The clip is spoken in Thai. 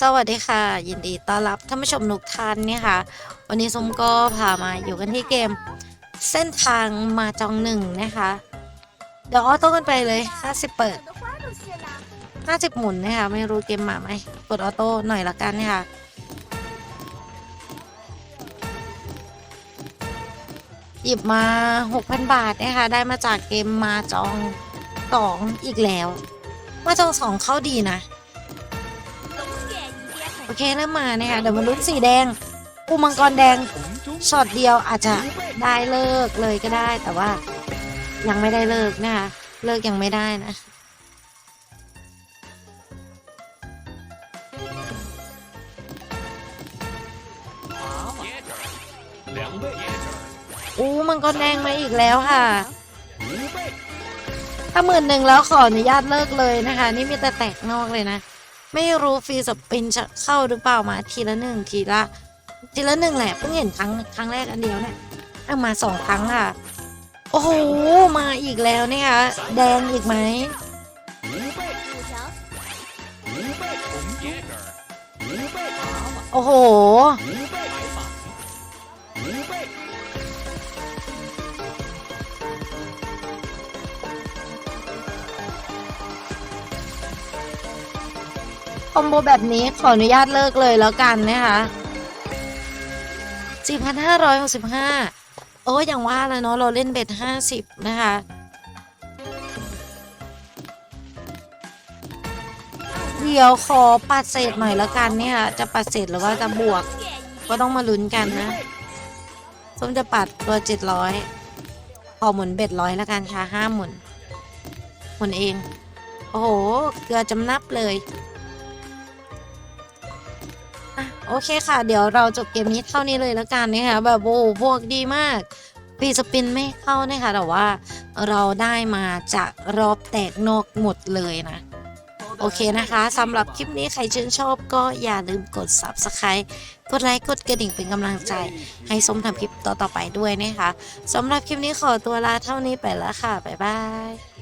สวัสดีค่ะ ยินดีต้อนรับท่านผู้ชมทุกท่านเนี่ยค่ะ วันนี้ส้มก็พามาอยู่กันที่เกม เส้นทางมาจองหนึ่งนะคะ เดี๋ยวออโต้กันไปเลย 50 เปิด 50 หมุนนะคะ ไม่รู้เกมมาไหมกดออโต้หน่อยละกันนี่ยค่ะหยิบมา 6,000 บาทนะคะ ได้มาจากเกมมาจองสองอีกแล้ว มาจองสองเข้าดีนะ โอเคเริ่มมานะคะเดี๋ยวมาลุ้นสีแดงกูมังกรแดงช็อตเดียวอาจจะได้เลิกเลยก็ได้แต่ว่ายังไม่ได้เลิกนะคะเลิกยังไม่ได้นะอู้มังกรแดงมาอีกแล้วค่ะ ถ้าหมื่นหนึ่งแล้วขออนุญาตเลิกเลยนะคะ นี่มีแต่แตกนอกเลยนะ ไม่รู้ฟีสปินจะเข้าหรือเปล่ามาทีละหนึ่งทีละ ทีละหนึ่งแหละเพิ่งเห็นครั้งครั้งแรกอันเดียวเนี่ยเอามาสองครั้งค่ะ โอ้โห มาอีกแล้วเนี่ยแดงอีกไหมโอ้โห อมโบแบบนี้ขออนุญาตเลิกเลยแล้วกันนะคะ4,565 โอ้ยอย่างว่าแล้วเนาะเราเล่นเบ็ด50 นะคะ เดี๋ยวขอปัดเศษหน่อยแล้วกันเนี่ย จะปัดเศษหรือว่าจะบวก ก็ต้องมาลุ้นกันนะ ส้มจะปัดตัว700 ขอหมุนเบ็ดร้อยแล้วกันค่ะห้าหมุน หมุนเอง โอ้โห เกลือจำนับเลย โอเคค่ะ เดี๋ยวเราจบเกมนี้เท่านี้เลยแล้วกันนะคะแบบโอ้พวกดีมากปีสปินไม่เข้านะคะแต่ว่าเราได้มาจากรอบแตกนอกหมดเลยนะ โอเคนะคะสำหรับคลิปนี้ใครชื่นชอบก็อย่าลืมกด subscribe กดไลค์กดกระดิ่งเป็นกำลังใจ ให้ส้มทำคลิปต่อๆไปด้วยนะคะสำหรับคลิปนี้ขอตัวลาเท่านี้ไปแล้วค่ะ บ๊ายบาย